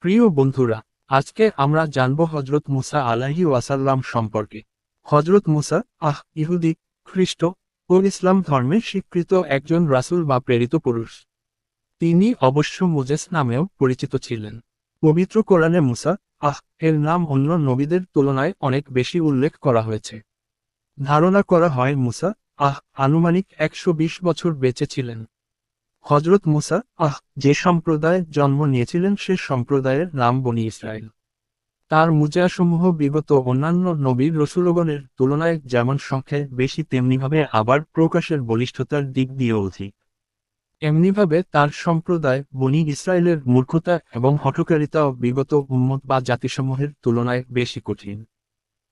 প্রিয় বন্ধুরা, আজকে আমরা জানব হজরত মুসা আলাহি ওয়াসাল্লাম সম্পর্কে। হজরত মুসা, আহ, ইহুদি, খ্রিস্ট ও ইসলাম ধর্মে স্বীকৃত একজন রাসূল বা প্রেরিত পুরুষ। তিনি অবশ্য মুজেস নামেও পরিচিত ছিলেন। পবিত্র কোরআনে মুসা, আহ, এর নাম অন্য নবীদের তুলনায় অনেক বেশি উল্লেখ করা হয়েছে। ধারণা করা হয় মুসা, আহ, আনুমানিক একশো বিশ বছর বেঁচে ছিলেন। হজরত মুসা, আহ, যে সম্প্রদায়ে জন্ম নিয়েছিলেন সে সম্প্রদায়ের নাম বনি ইসরায়েল তার মুজাসমূহ বিগত অন্যান্য নবীর রসুলগণের তুলনায় যেমন সংখ্যায় বেশি, তেমনিভাবে আবার প্রকাশের বলিষ্ঠতার দিক দিয়ে অধিক। এমনিভাবে তার সম্প্রদায় বনি ইসরায়েলের মূর্খতা এবং হঠকারিতাও বিগত উম্মত বা জাতিসমূহের তুলনায় বেশি কঠিন।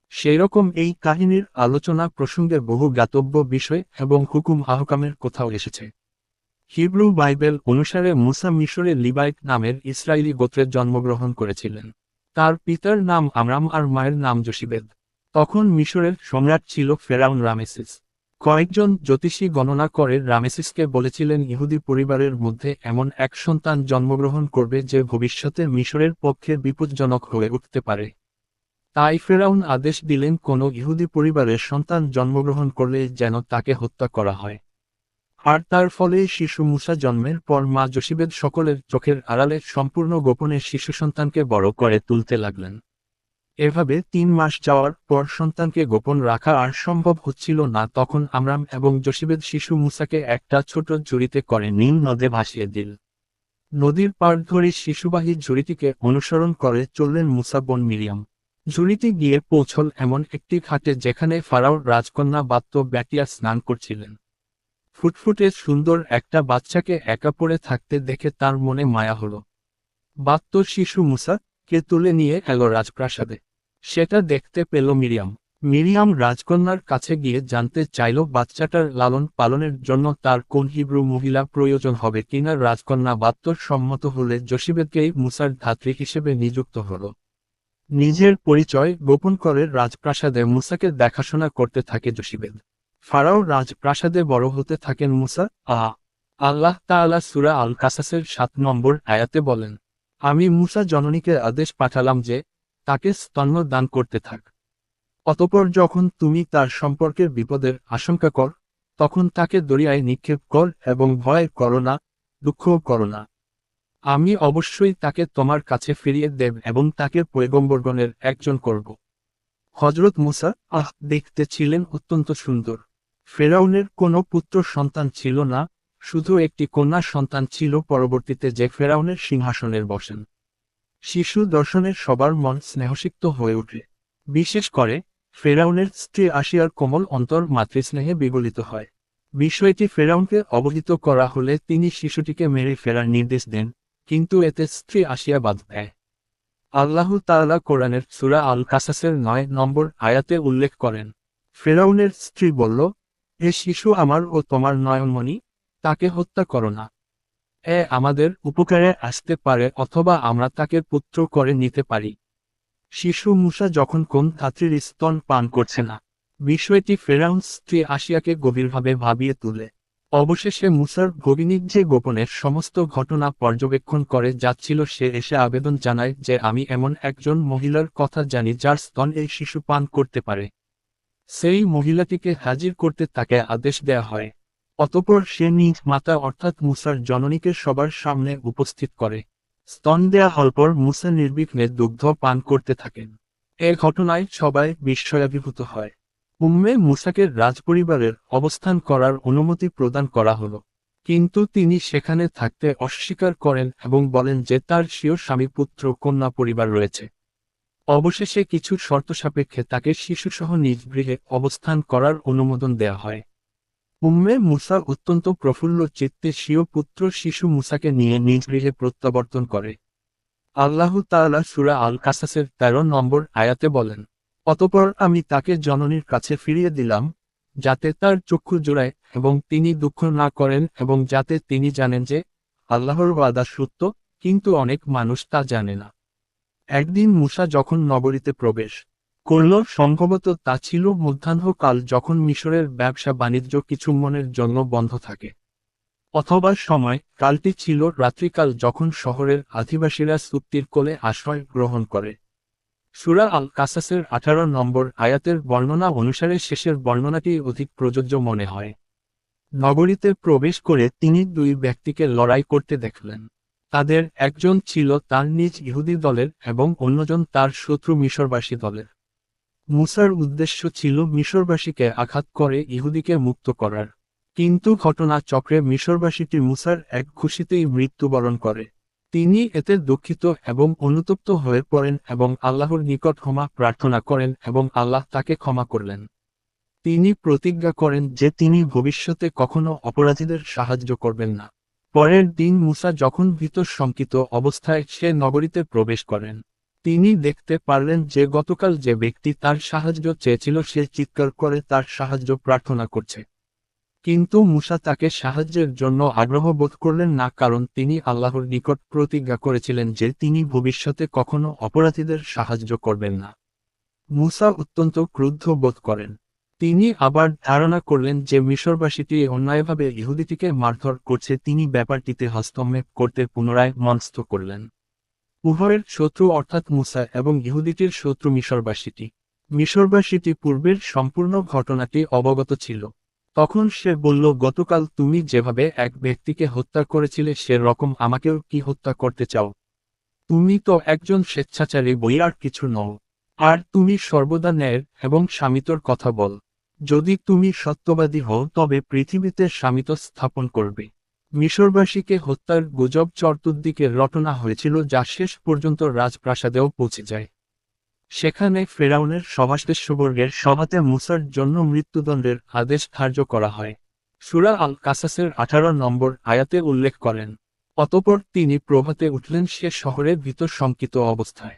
সেই রকম এই কাহিনীর আলোচনা প্রসঙ্গে বহু জ্ঞাতব্য বিষয় এবং হুকুম আহকামের কোথাও এসেছে। হিব্রু বাইবেল অনুসারে মুসা মিশরে লিবাইট নামের ইসরায়েলি গোত্রের জন্মগ্রহণ করেছিলেন। তার পিতার নাম আমরাম আর মায়ের নাম জসিবেদ তখন মিশরের সম্রাট ছিল ফেরাউন রামেসিস। কয়েকজন জ্যোতিষী গণনা করে রামেসিসকে বলেছিলেন, ইহুদি পরিবারের মধ্যে এমন এক সন্তান জন্মগ্রহণ করবে যে ভবিষ্যতে মিশরের পক্ষে বিপজ্জনক হয়ে উঠতে পারে। তাই ফেরাউন আদেশ দিলেন, কোনো ইহুদি পরিবারের সন্তান জন্মগ্রহণ করলে যেন তাকে হত্যা করা হয়। আর তার ফলে শিশু মুসা জন্মের পর মা জসিবেদ সকলের চোখের আড়ালে সম্পূর্ণ গোপনে শিশু সন্তানকে বড় করে তুলতে লাগলেন। এভাবে তিন মাস যাওয়ার পর সন্তানকে গোপন রাখা আর সম্ভব হচ্ছিল না, তখন আমরাম এবং জসিবেদ শিশু মুসাকে একটা ছোট জুড়িতে করে নীল নদে ভাসিয়ে দিল। নদীর পার ধরে শিশুবাহী ঝুড়িটিকে অনুসরণ করে চললেন মুসা বোন মিরিয়াম। ঝুড়িতে গিয়ে পৌঁছল এমন একটি ঘাটে যেখানে ফারাওর রাজকন্যা বাত্য ব্যাটিয়া স্নান করছিলেন। ফুটফুটে সুন্দর একটা বাচ্চাকে একা পড়ে থাকতে দেখে তার মনে মায়া হলো। বাত্য শিশু মুসা, কে তুলে নিয়ে এলো রাজপ্রাসাদে। সেটা দেখতে পেল মিরিয়াম। মিরিয়াম রাজকন্যার কাছে গিয়ে জানতে চাইল বাচ্চাটার লালন পালনের জন্য তার কোন হিব্রু মহিলা প্রয়োজন হবে কিনা রাজকন্যা বাত্তর সম্মত হলে জসিবেদকেই মুসার ধাত্রী হিসেবে নিযুক্ত হল। নিজের পরিচয় গোপন করে রাজপ্রাসাদে মুসাকে দেখাশোনা করতে থাকে জসিবেদ ফারাও রাজপ্রাসাদে বড় হতে থাকেন মুসা। আ, আল্লাহ তাআলা সুরা আল কাসাসের সাত নম্বর আয়াতে বলেন, আমি মুসা জননীকে আদেশ পাঠালাম যে, তাকে স্তন্য দান করতে থাক। অতপর যখন তুমি তার সম্পর্কের বিপদের আশঙ্কা কর, তখন তাকে দরিয়ায় নিক্ষেপ কর এবং ভয় করো না, দুঃখও করো না। আমি অবশ্যই তাকে তোমার কাছে ফিরিয়ে দেব এবং তাকে পয়গম্বরগণের একজন করব। হজরত মুসা, আহ, দেখতে ছিলেন অত্যন্ত সুন্দর। ফেরাউনের কোনো পুত্র সন্তান ছিল না, শুধু একটি কন্যা সন্তান ছিল। পরবর্তীতে যে ফেরাউনের সিংহাসনের বসেন, শিশু দর্শনের সবার মন স্নেহসিক্ত হয়ে ওঠে। বিশেষ করে, ফেরাউনের স্ত্রী আসিয়ার কোমল অন্তর মাতৃস্নেহে বিগলিত হয়। বিষয়টি ফেরাউনকে অবহিত করা হলে তিনি শিশুটিকে মেরে ফেরার নির্দেশ দেন, কিন্তু এতে স্ত্রী আসিয়া বাদ দেয়। আল্লাহ তাআলা কোরআনের সুরা আল কাসাসের নয় নম্বর আয়াতে উল্লেখ করেন, ফেরাউনের স্ত্রী বলল এ শিশু আমার ও তোমার নয়নমণি, তাকে হত্যা করো না। এ আমাদের উপকারে আসতে পারে অথবা আমরা তাকে পুত্র করে নিতে পারি। শিশু মুসা যখন কোন ধাত্রীর স্তন পান করছে না, বিষয়টি ফেরাউন স্ত্রী আসিয়াকে গভীরভাবে ভাবিয়ে তুলে। অবশেষে মুসার ভগিনীর যে গোপনের সমস্ত ঘটনা পর্যবেক্ষণ করে যাচ্ছিল, সে এসে আবেদন জানায় যে আমি এমন একজন মহিলার কথা জানি যার স্তন এই শিশু পান করতে পারে। সেই মহিলাটিকে হাজির করতে তাকে আদেশ দেয়া হয়। অতপর সে নিজ মাতা অর্থাৎ মুসার জননীকে সবার সামনে উপস্থিত করে। স্তন দেয়া হল পর মুসা নির্বিঘ্নে দুগ্ধ পান করতে থাকেন। এ ঘটনায় সবাই বিস্ময়াভিভূত হয়। উম্মে মুসাকে রাজপরিবারের অবস্থান করার অনুমতি প্রদান করা হল। কিন্তু তিনি সেখানে থাকতে অস্বীকার করেন এবং বলেন যে তার স্বীয় স্বামী পুত্র কন্যা পরিবার রয়েছে। অবশেষে কিছু শর্ত সাপেক্ষে তাকে শিশুসহ নিজ গৃহে অবস্থান করার অনুমোদন দেয়া হয়। উম্মে মুসা অত্যন্ত প্রফুল্ল চিত্তে স্বীয় পুত্র শিশু মুসাকে নিয়ে নিজ গৃহে প্রত্যাবর্তন করে। আল্লাহ তাআলা সুরা আল কাসাসের তেরো নম্বর আয়াতে বলেন, অতপর আমি তাকে জননীর কাছে ফিরিয়ে দিলাম, যাতে তার চক্ষু জোড়ায় এবং তিনি দুঃখ না করেন এবং যাতে তিনি জানেন যে আল্লাহর ওয়াদা সত্য, কিন্তু অনেক মানুষ তা জানে না। একদিন মুসা যখন নগরীতে প্রবেশ করল, সম্ভবত তা ছিল মধ্যাহ্নকাল যখন মিশরের ব্যবসা বাণিজ্য কিছু মনের জন্য বন্ধ থাকে। অথবা সময়, কালটি ছিল রাত্রিকাল যখন শহরের আদিবাসীরা চুক্তির কোলে আশ্রয় গ্রহণ করে। সুরা আল কাসাসের আঠারো নম্বর আয়াতের বর্ণনা অনুসারে শেষের বর্ণনাটি অধিক প্রযোজ্য মনে হয়। নগরীতে প্রবেশ করে তিনি দুই ব্যক্তিকে লড়াই করতে দেখলেন। তাদের একজন ছিল তার নিজ ইহুদি দলের এবং অন্যজন তার শত্রু মিশরবাসী দলের। মুসার উদ্দেশ্য ছিল মিশরবাসীকে আঘাত করে ইহুদিকে মুক্ত করার। কিন্তু ঘটনা চক্রে মিশরবাসীটি মুসার এক খুশিতেই মৃত্যুবরণ করে। তিনি এতে দুঃখিত এবং অনুতপ্ত হয়ে পড়েন এবং আল্লাহর নিকট ক্ষমা প্রার্থনা করেন এবং আল্লাহ তাকে ক্ষমা করলেন। তিনি প্রতিজ্ঞা করেন যে তিনি ভবিষ্যতে কখনো অপরাধীদের সাহায্য করবেন না। পরের দিন মুসা যখন ভীত শঙ্কিত অবস্থায় সে নগরীতে প্রবেশ করেন, তিনি দেখতে পারলেন যে গতকাল যে ব্যক্তি তার সাহায্য চেয়েছিল সে চিৎকার করে তার সাহায্য প্রার্থনা করছে। কিন্তু মুসা তাকে সাহায্যের জন্য আগ্রহ বোধ করলেন না কারণ তিনি আল্লাহর নিকট প্রতিজ্ঞা করেছিলেন যে তিনি ভবিষ্যতে কখনো অপরাধীদের সাহায্য করবেন না। মুসা অত্যন্ত ক্রুদ্ধ বোধ করেন। তিনি আবার ধারণা করলেন যে মিশরবাসীটি অন্যায়ভাবে ইহুদিটিকে মারধর করছে। তিনি ব্যাপারটিতে হস্তক্ষেপ করতে পুনরায় মনস্থ করলেন। উভয়ের শত্রু অর্থাৎ মুসা এবং ইহুদিটির শত্রু মিশরবাসীটি। মিশরবাসীটি পূর্বের সম্পূর্ণ ঘটনাটি অবগত ছিল। তখন সে বলল, গতকাল তুমি যেভাবে এক ব্যক্তিকে হত্যা করেছিলে সে রকম আমাকেও কি হত্যা করতে চাও? তুমি তো একজন স্বেচ্ছাচারী বই আর কিছু নও। আর তুমি সর্বদা ন্যায়ের এবং স্বামিতর কথা বল। যদি তুমি সত্যবাদী হও, তবে পৃথিবীতে স্বামিত স্থাপন করবে। মিশরবাসীকে হত্যার গুজব চর্তুর্দিকে রটনা হয়েছিল যা শেষ পর্যন্ত রাজপ্রাসাদেও পৌঁছে যায়। সেখানে ফেরাউনের সভাসদেশ্ববর্গের সভাতে মুসার জন্য মৃত্যুদণ্ডের আদেশ ধার্য করা হয়। সুরা আল কাসাসের আঠারো নম্বর আয়াতে উল্লেখ করেন, অতপর তিনি প্রভাতে উঠলেন সে শহরে ভীত শঙ্কিত অবস্থায়।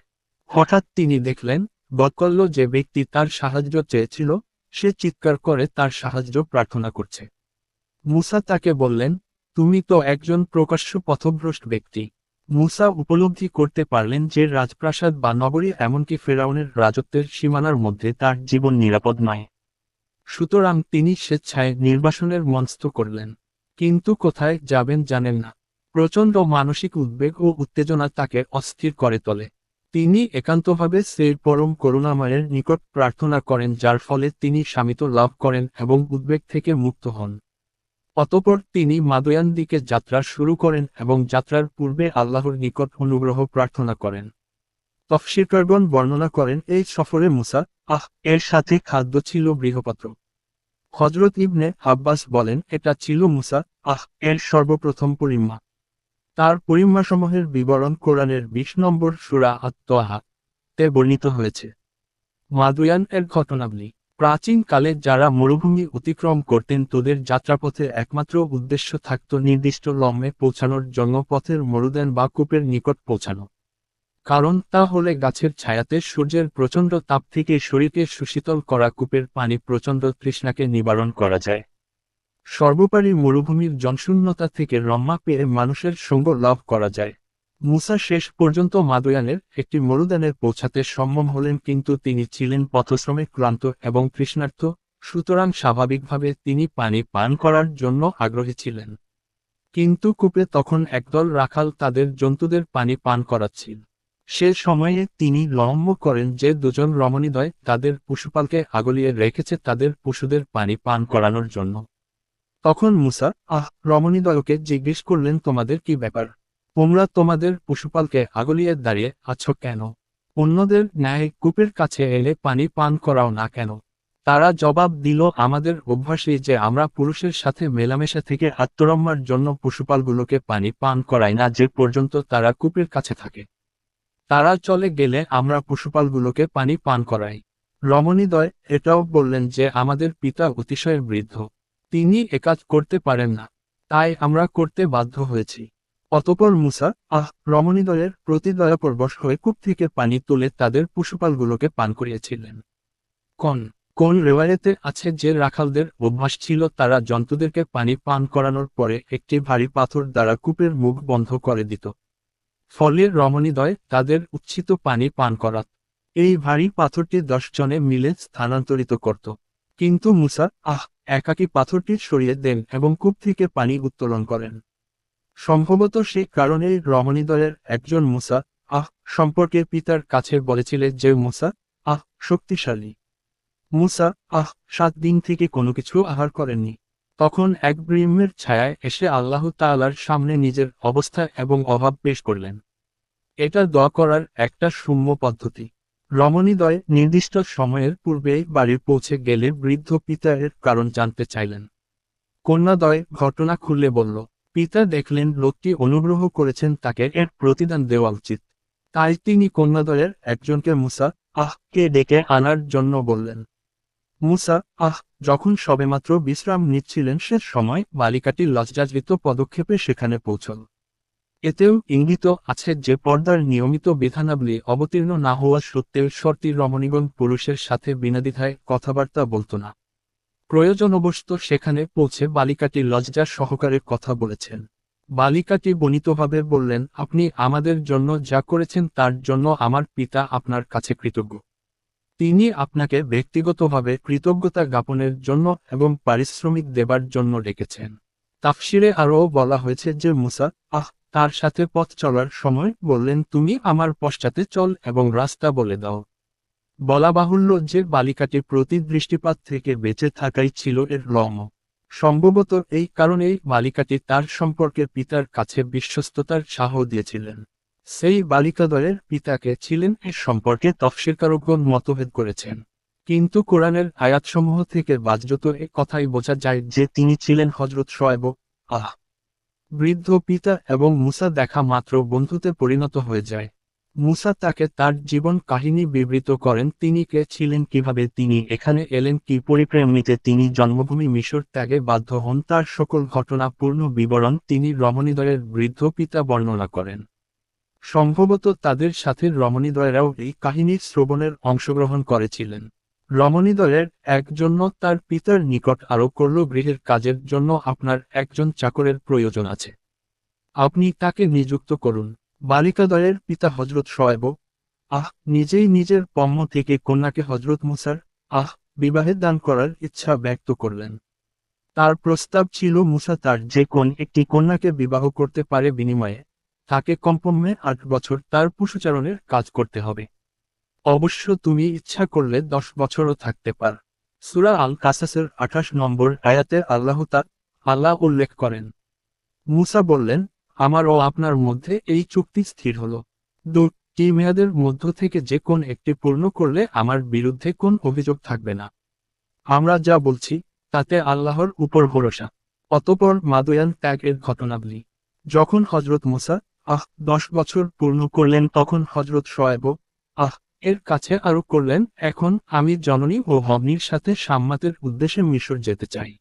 হঠাৎ তিনি দেখলেন, বৎকল্য যে ব্যক্তি তার সাহায্য চেয়েছিল সে চিৎকার করে তার সাহায্য প্রার্থনা করছে। মুসা তাকে বললেন, তুমি তো একজন প্রকাশ্য পথভ্রষ্ট ব্যক্তি। মুসা উপলব্ধি করতে পারলেন যে রাজপ্রাসাদ বা নগরী এমনকি ফেরাউনের রাজত্বের সীমানার মধ্যে তার জীবন নিরাপদ নয়। সুতরাং তিনি স্বেচ্ছায় নির্বাসনের মনস্থ করলেন। কিন্তু কোথায় যাবেন জানেন না। প্রচণ্ড মানসিক উদ্বেগ ও উত্তেজনা তাকে অস্থির করে তোলে। তিনি একান্তভাবে সেই পরম করুণাময়ের নিকট প্রার্থনা করেন, যার ফলে তিনি স্বামিত লাভ করেন এবং উদ্বেগ থেকে মুক্ত হন। অতপর তিনি মাদয়ান দিকে যাত্রা শুরু করেন এবং যাত্রার পূর্বে আল্লাহর নিকট অনুগ্রহ প্রার্থনা করেন। তফসিরকারগণ বর্ণনা করেন, এই সফরে মুসা, আহ, এর সাথে খাদ্য ছিল গৃহপাত্র। হজরত ইবনে আব্বাস বলেন, এটা ছিল মুসা, আহ, এর সর্বপ্রথম পরিম্মা তার পরিমাসমূহের বিবরণ কোরআনের বিশ নম্বর সুরা আত্মহা তে বর্ণিত হয়েছে। মাদুয়ান এর ঘটনাবলী। প্রাচীনকালে যারা মরুভূমি অতিক্রম করতেন তোদের যাত্রাপথে একমাত্র উদ্দেশ্য থাকত নির্দিষ্ট লম্বে পৌঁছানোর জন্য পথের মরুদেন বা কূপের নিকট পৌঁছানো। কারণ তা হলে গাছের ছায়াতে সূর্যের প্রচণ্ড তাপ থেকে শরীরকে সুশীতল করা কূপের পানি প্রচণ্ড তৃষ্ণাকে নিবারণ করা যায়। সর্বোপরি মরুভূমির জনশূন্যতা থেকে রম্মা পেয়ে মানুষের সঙ্গ লাভ করা যায়। মুসা শেষ পর্যন্ত মাদয়ানের একটি মরুদানের পৌঁছাতে সম্ভব হলেন কিন্তু তিনি ছিলেন পথশ্রমে ক্লান্ত এবং তৃষ্ণার্থ, সুতরাং স্বাভাবিকভাবে তিনি পানি পান করার জন্য আগ্রহী ছিলেন। কিন্তু কূপে তখন একদল রাখাল তাদের জন্তুদের পানি পান করাচ্ছিল। সে সময়ে তিনি লম্ব করেন যে দুজন রমণীদয় তাদের পশুপালকে আগলিয়ে রেখেছে তাদের পশুদের পানি পান করানোর জন্য। তখন মুসা, আহ রমণীদয়কে জিজ্ঞেস করলেন তোমাদের কি ব্যাপার? তোমরা তোমাদের পশুপালকে আগলিয়ে দাঁড়িয়ে আছো কেন? অন্যদের ন্যায় কূপের কাছে এলে পানি পান করাও না কেন? তারা জবাব দিল, আমাদের অভ্যাসই যে আমরা পুরুষের সাথে মেলামেশা থেকে আত্মরম্মার জন্য পশুপালগুলোকে পানি পান করাই না, যে পর্যন্ত তারা কূপের কাছে থাকে। তারা চলে গেলে আমরা পশুপালগুলোকে পানি পান করাই। রমণীদয় এটাও বললেন যে, আমাদের পিতা অতিশয়ের বৃদ্ধ। তিনি একাজ করতে পারেন না। তাই আমরা করতে বাধ্য হয়েছি। অতপর মুসা, আহ রমণীদয়ের প্রতি দয়াপরবশ হয়ে কূপ থেকে পানি তুলে তাদের পশুপালগুলোকে পান করিয়েছিলেন। কন, কোন রেওয়ায়েতে আছে যে রাখালদের অভ্যাস ছিল তারা জন্তুদেরকে পানি পান করানোর পরে একটি ভারী পাথর দ্বারা কূপের মুখ বন্ধ করে দিত। ফলে রমণীদয় তাদের উচ্ছিত পানি পান করাত। এই ভারী পাথরটি দশ জনে মিলে স্থানান্তরিত করত। কিন্তু মুসা, আহ, একাকী পাথরটি সরিয়ে দেন এবং কূপ থেকে পানি উত্তোলন করেন। সম্ভবত সে কারণেই রমণীদলের একজন মুসা, আহ, সম্পর্কে পিতার কাছে বলেছিলেন যে মুসা, আহ, শক্তিশালী। মুসা, আহ, সাত দিন থেকে কোনো কিছু আহার করেননি। তখন এক ব্রিহ্মের ছায়ায় এসে আল্লাহ তাআলার সামনে নিজের অবস্থা এবং অভাব পেশ করলেন। এটা দোয়া করার একটা শূন্য পদ্ধতি। রমণীদয় নির্দিষ্ট সময়ের পূর্বেই বাড়ি পৌঁছে গেলে বৃদ্ধ পিতা এর কারণ জানতে চাইলেন। কন্যাদয় ঘটনা খুললে বলল, পিতা দেখলেন লোকটি অনুগ্রহ করেছেন তাকে এর প্রতিদান দেওয়া উচিত। তাই তিনি কন্যাদয়ের একজনকে মুসা, আহকে ডেকে আনার জন্য বললেন। মুসা, আহ, যখন সবেমাত্র বিশ্রাম নিচ্ছিলেন সে সময় বালিকাটি লজ্জাজিত পদক্ষেপে সেখানে পৌঁছল। এতেও ইঙ্গিত আছে যে পর্দার নিয়মিত বিধানাবলী অবতীর্ণ না হওয়া সত্ত্বেও শর্তি রমণীগণ পুরুষের সাথে বিনাদিধায় কথাবার্তা বলত না। প্রয়োজন প্রয়োজনবশত সেখানে পৌঁছে বালিকাটি লজ্জার সহকারে কথা বলেছেন। বালিকাটি বনিতভাবে বললেন, আপনি আমাদের জন্য যা করেছেন তার জন্য আমার পিতা আপনার কাছে কৃতজ্ঞ। তিনি আপনাকে ব্যক্তিগতভাবে কৃতজ্ঞতা জ্ঞাপনের জন্য এবং পারিশ্রমিক দেবার জন্য ডেকেছেন। তাফসিরে আরও বলা হয়েছে যে মুসা, আহ তার সাথে পথ চলার সময় বললেন, তুমি আমার পশ্চাতে চল এবং রাস্তা বলে দাও। বলা বাহুল্য যে বালিকাটির প্রতি দৃষ্টিপাত থেকে বেঁচে থাকাই ছিল এর লম সম্ভবত এই কারণেই বালিকাটি তার সম্পর্কে পিতার কাছে বিশ্বস্ততার সাহ দিয়েছিলেন। সেই বালিকাদলের পিতাকে ছিলেন এ সম্পর্কে তফসিরকারকগণ মতভেদ করেছেন। কিন্তু কোরআনের আয়াতসমূহ থেকে বাজ্যত এ কথাই বোঝা যায় যে তিনি ছিলেন হজরত শোয়েব। আহ! বৃদ্ধ পিতা এবং মুসা দেখা মাত্র বন্ধুতে পরিণত হয়ে যায়। মুসা তাকে তার জীবন কাহিনী বিবৃত করেন, তিনি কে ছিলেন, কীভাবে তিনি এখানে এলেন, কি পরিপ্রেমিতে তিনি জন্মভূমি মিশর ত্যাগে বাধ্য হন, তার সকল ঘটনা পূর্ণ বিবরণ তিনি রমণীদয়ের বৃদ্ধ পিতা বর্ণনা করেন। সম্ভবত তাদের সাথে রমণীদয়েরাও এই কাহিনীর শ্রবণের অংশগ্রহণ করেছিলেন। রমণীদয়ের একজন্য তার পিতার নিকট আরও করল, গৃহের কাজের জন্য আপনার একজন চাকরের প্রয়োজন আছে। আপনি তাকে নিযুক্ত করুন। বালিকাদয়ের পিতা হজরত শোয়েব, আহ, নিজেই নিজের পম্ম থেকে কন্যাকে হজরত মুসার, আহ, বিবাহে দান করার ইচ্ছা ব্যক্ত করলেন। তার প্রস্তাব ছিল, মুসা তার যে কোন একটি কন্যাকে বিবাহ করতে পারে বিনিময়ে, তাকে কমপক্ষে আট বছর তার পশুচারণের কাজ করতে হবে। অবশ্য তুমি ইচ্ছা করলে দশ বছরও থাকতে পার। সুরা আল কাসাসের আঠাশ নম্বর আয়াতে আল্লাহ তা আল্লাহ উল্লেখ করেন। মুসা বললেন, আমার ও আপনার মধ্যে এই চুক্তি স্থির হল। দুটি মেয়াদের মধ্য থেকে যে কোন একটি পূর্ণ করলে আমার বিরুদ্ধে কোন অভিযোগ থাকবে না। আমরা যা বলছি, তাতে আল্লাহর উপর ভরসা। অতপর মাদুয়ান ত্যাগের ঘটনাবলী। যখন হজরত মুসা, আহ, দশ বছর পূর্ণ করলেন, তখন হজরত শোয়েব, আহ এর কাছে আরও করলেন, এখন আমি জননী ও হবনির সাথে সাম্মাতের উদ্দেশ্যে মিশর যেতে চাই।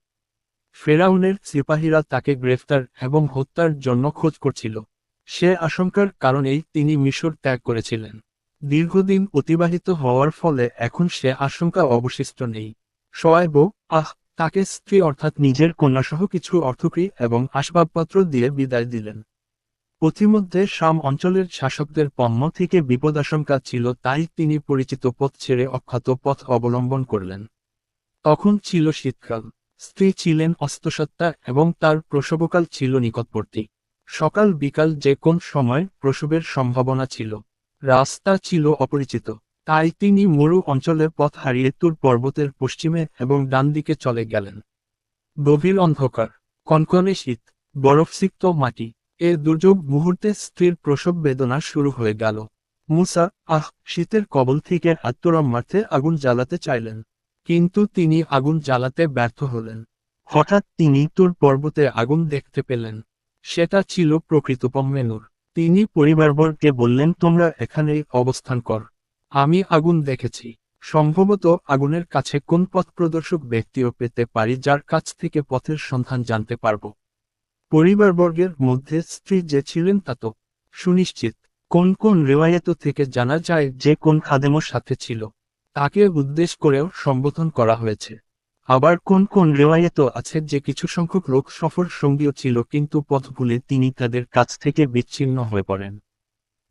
ফেরাউনের সিপাহীরা তাকে গ্রেফতার এবং হত্যার জন্য খোঁজ করছিল। সে আশঙ্কার কারণেই তিনি মিশর ত্যাগ করেছিলেন। দীর্ঘদিন অতিবাহিত হওয়ার ফলে এখন সে আশঙ্কা অবশিষ্ট নেই। শোয়েব আহ, তাকে স্ত্রী অর্থাৎ নিজের কন্যাসহ কিছু অর্থকরী এবং আসবাবপত্র দিয়ে বিদায় দিলেন। পথিমধ্যে শাম অঞ্চলের শাসকদের পণ্য থেকে বিপদাশঙ্কা ছিল তাই তিনি পরিচিত পথ ছেড়ে অখ্যাত পথ অবলম্বন করলেন। তখন ছিল শীতকাল। স্ত্রী ছিলেন অস্তসত্তা এবং তার প্রসবকাল ছিল নিকটবর্তী। সকাল বিকাল যে কোন সময় প্রসবের সম্ভাবনা ছিল। রাস্তা ছিল অপরিচিত। তাই তিনি মরু অঞ্চলে পথ হারিয়ে তুর পর্বতের পশ্চিমে এবং ডান দিকে চলে গেলেন। গভীর অন্ধকার। কনকনে শীত। বরফসিক্ত মাটি। এ দুর্যোগ মুহূর্তে স্ত্রীর প্রসব বেদনা শুরু হয়ে গেল। মুসা, আহ, শীতের কবল থেকে আত্মরম্মার্থে আগুন জ্বালাতে চাইলেন। কিন্তু তিনি আগুন জ্বালাতে ব্যর্থ হলেন। হঠাৎ তিনি তুর পর্বতে আগুন দেখতে পেলেন। সেটা ছিল প্রকৃতপম্মেনুর তিনি পরিবারবর্গকে বললেন, তোমরা এখানেই অবস্থান কর। আমি আগুন দেখেছি। সম্ভবত আগুনের কাছে কোন পথ প্রদর্শক ব্যক্তিও পেতে পারি, যার কাছ থেকে পথের সন্ধান জানতে পারব। পরিবারবর্গের মধ্যে স্ত্রী যে ছিলেন তা তো সুনিশ্চিত। কোন কোন রেওয়ায়ত থেকে জানা যায় যে কোন খাদেমর সাথে ছিল, তাকে উদ্দেশ্য করেও সম্বোধন করা হয়েছে। আবার কোন কোন রেওয়ায়ত আছে যে কিছু সংখ্যক লোক সফর সঙ্গীও ছিল কিন্তু পথ ভুলে তিনি তাদের কাছ থেকে বিচ্ছিন্ন হয়ে পড়েন।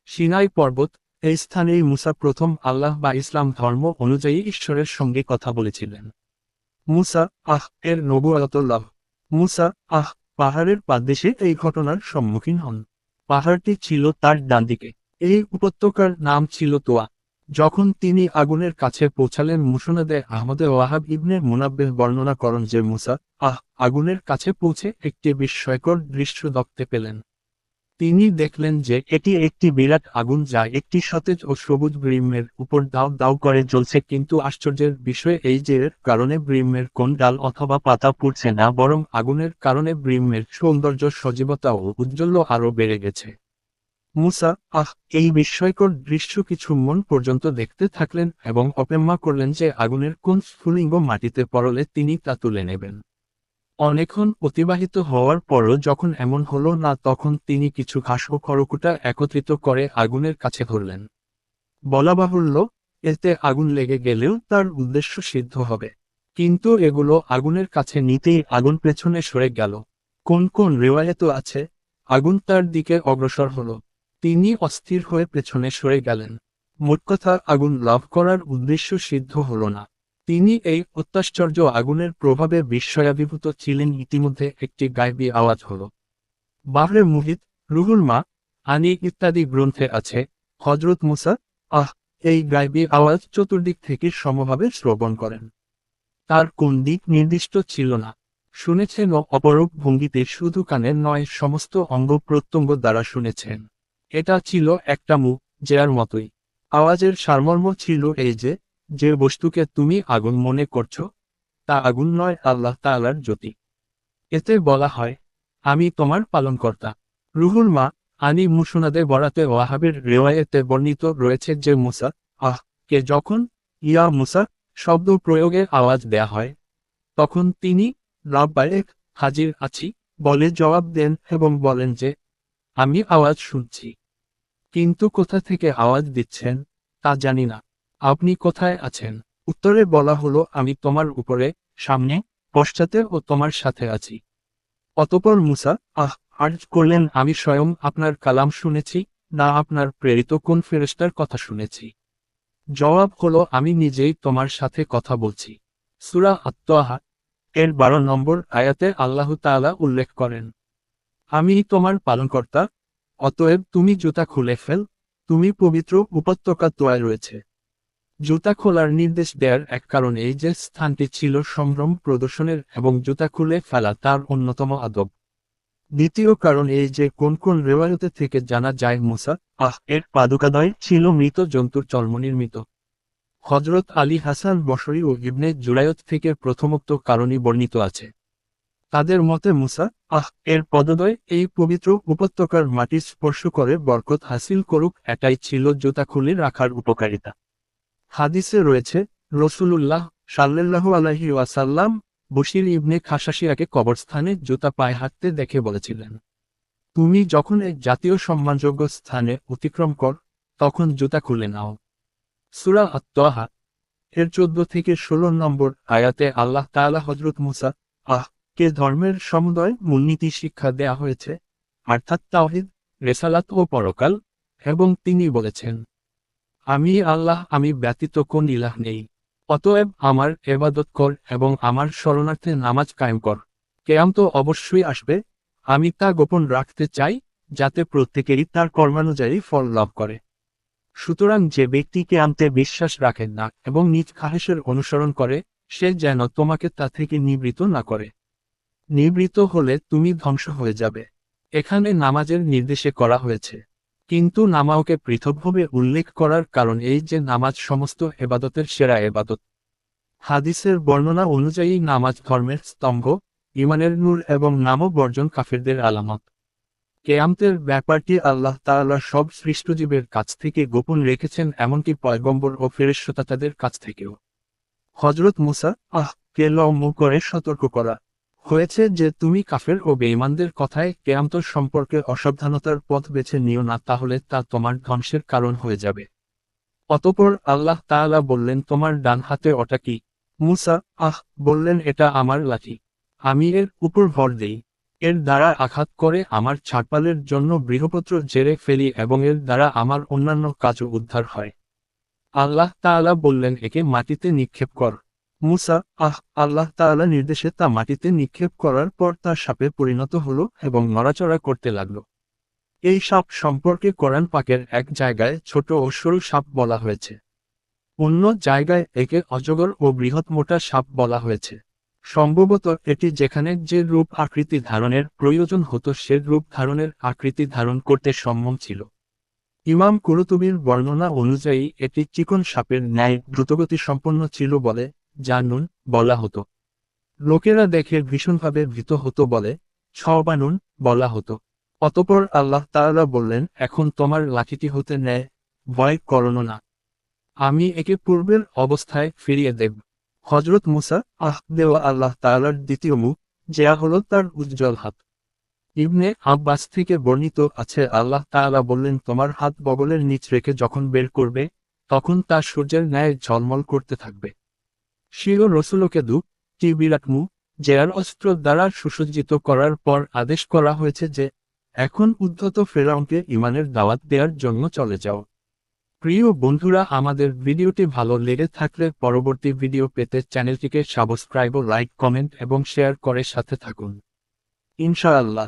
সিনাই পর্বত, এই স্থানেই মুসা প্রথম আল্লাহ বা ইসলাম ধর্ম অনুযায়ী ঈশ্বরের সঙ্গে কথা বলেছিলেন। মুসা, আহ, এর নবুয়াত লাভ মুসা, আহ পাহাড়ের পাদদেশে এই ঘটনার সম্মুখীন হন। পাহাড়টি ছিল তার ডান দিকে। এই উপত্যকার নাম ছিল তোয়া। যখন তিনি আগুনের কাছে পৌঁছালেন মুসনাদে আহমদে ওয়াহাব ইবনে মুনাব্বেহ বর্ণনা করেন যে মুসা আহ, আগুনের কাছে পৌঁছে একটি বিস্ময়কর দৃশ্য দেখতে পেলেন। তিনি দেখলেন যে এটি একটি বিরাট আগুন যা একটি সতেজ ও সবুজ ব্রিমের উপর দাও দাও করে জ্বলছে। কিন্তু আশ্চর্যের বিষয় এই যে কারণে ব্রিমের কোন ডাল অথবা পাতা পুড়ছে না, বরং আগুনের কারণে ব্রিমের সৌন্দর্য, সজীবতা ও উজ্জ্বল্য আরও বেড়ে গেছে। মুসা, আহ, এই বিস্ময়কর দৃশ্য কিছু মন পর্যন্ত দেখতে থাকলেন এবং অপেক্ষা করলেন যে আগুনের কোন স্ফুলিঙ্গ মাটিতে পড়লে তিনি তা তুলে নেবেন। অনেকক্ষণ অতিবাহিত হওয়ার পরও যখন এমন হলো না তখন তিনি কিছু ঘাস ও খড়কুটা একত্রিত করে আগুনের কাছে ধরলেন। বলা বাহুল্য, এতে আগুন লেগে গেলেও তার উদ্দেশ্য সিদ্ধ হবে। কিন্তু এগুলো আগুনের কাছে নিতেই আগুন পেছনে সরে গেল। কোন কোন রেওয়ায়ত আছে। আগুন তার দিকে অগ্রসর হলো। তিনি অস্থির হয়ে পেছনে সরে গেলেন। মোট কথা আগুন লাভ করার উদ্দেশ্য সিদ্ধ হল না। তিনি এই অত্যাশ্চর্য আগুনের প্রভাবে বিস্ময়াভিভূত ছিলেন। ইতিমধ্যে একটি গাইবী আওয়াজ হল বাহরে মুহিত, রুহুল মা, আনি ইত্যাদি গ্রন্থে আছে হজরত মুসা, আহ, এই গাইবী আওয়াজ চতুর্দিক থেকে সমভাবে শ্রবণ করেন। তার কোন দিক নির্দিষ্ট ছিল না। শুনেছেন ও অপরূপ ভঙ্গিতে শুধু কানের নয়, সমস্ত অঙ্গ প্রত্যঙ্গ দ্বারা শুনেছেন। এটা ছিল একটা মুখ জেয়ার মতোই। আওয়াজের সারমর্ম ছিল এই যে যে বস্তুকে তুমি আগুন মনে করছ, তা আগুন নয় আল্লাহ তাআলার জ্যোতি। এতে বলা হয়, আমি তোমার পালনকর্তা। রুহুল মা আনি মুসুনাদে বরাতে ওয়াহাবের রেওয়ায়েতে বর্ণিত রয়েছে যে মুসা, আহ, কে যখন ইয়া মুসা শব্দ প্রয়োগে আওয়াজ দেয়া হয়, তখন তিনি রাব্বায়েক হাজির আছি, বলে জবাব দেন এবং বলেন যে, আমি আওয়াজ শুনছি। কিন্তু কোথা থেকে আওয়াজ দিচ্ছেন, তা জানি না। আপনি কোথায় আছেন? উত্তরে বলা হলো, আমি তোমার উপরে, সামনে, পশ্চাতে ও তোমার সাথে আছি। অতপর মুসা, আহ আর্জ করলেন, আমি স্বয়ং আপনার কালাম শুনেছি, না আপনার প্রেরিত কোন ফেরেস্তার কথা শুনেছি। জবাব হলো, আমি নিজেই তোমার সাথে কথা বলছি। সুরা আত্মহা এর বারো নম্বর আয়াতে আল্লাহ তাআলা উল্লেখ করেন, আমি তোমার পালনকর্তা, অতএব তুমি জুতা খুলে ফেল, তুমি পবিত্র উপত্যকা তোয়ায় রয়েছে। জুতা খোলার নির্দেশ দেওয়ার এক কারণ এই যে স্থানটি ছিল সম্ভ্রম প্রদর্শনের এবং জুতা খুলে ফেলা তার অন্যতম আদব। দ্বিতীয় কারণ এই যে কোন কোন রেওয়ায়তে থেকে জানা যায় মুসা, আহ, এর পাদুকাদয় ছিল মৃত জন্তুর চর্ম নির্মিত হজরত আলী হাসান বসরি ও ইবনে জুরায়ত থেকে প্রথমোক্ত কারণই বর্ণিত আছে। তাদের মতে মুসা, আহ, এর পদদয় এই পবিত্র উপত্যকার মাটি স্পর্শ করে বরকত হাসিল করুক এটাই ছিল জুতা খুলে রাখার উপকারিতা। হাদিসে রয়েছে, রসুলুল্লাহ সাল্লাহ আলহি ওয়াসাল্লাম বশির ইবনে খাসাসিয়াকে কবরস্থানে জুতা পায়ে হাঁটতে দেখে বলেছিলেন, তুমি যখন এক জাতীয় সম্মানযোগ্য স্থানে অতিক্রম কর, তখন জুতা খুলে নাও। সুরা আত্মহা এর চোদ্দ থেকে ষোলো নম্বর আয়াতে আল্লাহ তাআলা হজরত মুসা, আহ, কে ধর্মের সমুদয় মূলনীতি শিক্ষা দেয়া হয়েছে? অর্থাৎ তাওহিদ, রেসালাত ও পরকাল, এবং তিনি বলেছেন আমি আল্লাহ, আমি ব্যতীত কোন ইলাহ নেই। অতএব আমার এবাদত কর এবং আমার শরণার্থে নামাজ কায়েম কর। কেয়াম তো অবশ্যই আসবে। আমি তা গোপন রাখতে চাই, যাতে প্রত্যেকেরই তার কর্মানুযায়ী ফল লাভ করে। সুতরাং যে ব্যক্তিকে আনতে বিশ্বাস রাখেন না এবং নিজ খাহেসের অনুসরণ করে, সে যেন তোমাকে তা থেকে নিবৃত না করে। নিবৃত হলে তুমি ধ্বংস হয়ে যাবে। এখানে নামাজের নির্দেশে করা হয়েছে। কিন্তু নামাওকে পৃথকভাবে উল্লেখ করার কারণ এই যে নামাজ সমস্ত এবাদতের সেরা এবাদত। হাদিসের বর্ণনা অনুযায়ী নামাজ ধর্মের স্তম্ভ ইমানের নূর এবং নামও বর্জন কাফেরদের আলামত। কেয়ামতের ব্যাপারটি আল্লাহ তাআলা সব সৃষ্টজীবের কাছ থেকে গোপন রেখেছেন এমনকি পয়গম্বর ও ফেরেশ্বতাদের কাছ থেকেও। হজরত মুসা, আহ, কে লম্ব করে সতর্ক করা। হয়েছে যে তুমি কাফের ও বেঈমানদের কথায় কেয়ামত সম্পর্কে অসাবধানতার পথ বেছে নিও না, তাহলে তা তোমার ধ্বংসের কারণ হয়ে যাবে। অতপর আল্লাহ তাআলা বললেন, তোমার ডান হাতে ওটা কি? মুসা, আহ, বললেন, এটা আমার লাঠি। আমি এর উপর ভর দেই। এর দ্বারা আঘাত করে আমার ছাড়পালের জন্য বৃহপত্র জেরে ফেলি এবং এর দ্বারা আমার অন্যান্য কাজও উদ্ধার হয়। আল্লাহ তাআলা বললেন, একে মাটিতে নিক্ষেপ কর। মুসা, আহ, আল্লাহ তাআলা নির্দেশে তা মাটিতে নিক্ষেপ করার পর তা সাপে পরিণত হলো এবং নড়াচড়া করতে লাগল। এই সাপ সম্পর্কে কোরআন পাকের এক জায়গায় ছোট ও সরু সাপ বলা হয়েছে। অন্য জায়গায় একে অজগর ও বৃহৎ মোটা সাপ বলা হয়েছে। সম্ভবত এটি যেখানে যে রূপ আকৃতি ধারণের প্রয়োজন হতো সে রূপ ধারণের আকৃতি ধারণ করতে সম্ভব ছিল। ইমাম কুরুতুবির বর্ণনা অনুযায়ী এটি চিকন সাপের ন্যায় দ্রুতগতি সম্পন্ন ছিল বলে যা নুন বলা হতো। লোকেরা দেখে ভীষণভাবে ভীত হতো বলে ছবানুন বলা হতো। অতপর আল্লাহ তাআলা বললেন, এখন তোমার লাঠিটি হতে নেয় ভয় করো না। আমি একে পূর্বের অবস্থায় ফিরিয়ে দেব। হজরত মুসা আহ দেওয়া আল্লাহ তাআলার দ্বিতীয় মুখ, যা হলো তার উজ্জ্বল হাত। ইবনে আব্বাস থেকে বর্ণিত আছে, আল্লাহ তাআলা বললেন, তোমার হাত বগলের নিচ রেখে যখন বের করবে, তখন তা সূর্যের ন্যায় ঝলমল করতে থাকবে। শিও রসুলকে দু টি বিরাট মু জেয়ার অস্ত্র দ্বারা সুসজ্জিত করার পর আদেশ করা হয়েছে যে, এখন উদ্ধত ফেরাউনকে ইমানের দাওয়াত দেওয়ার জন্য চলে যাও। প্রিয় বন্ধুরা, আমাদের ভিডিওটি ভালো লেগে থাকলে পরবর্তী ভিডিও পেতে চ্যানেলটিকে সাবস্ক্রাইব ও লাইক, কমেন্ট এবং শেয়ার করে সাথে থাকুন। ইনশাআল্লাহ।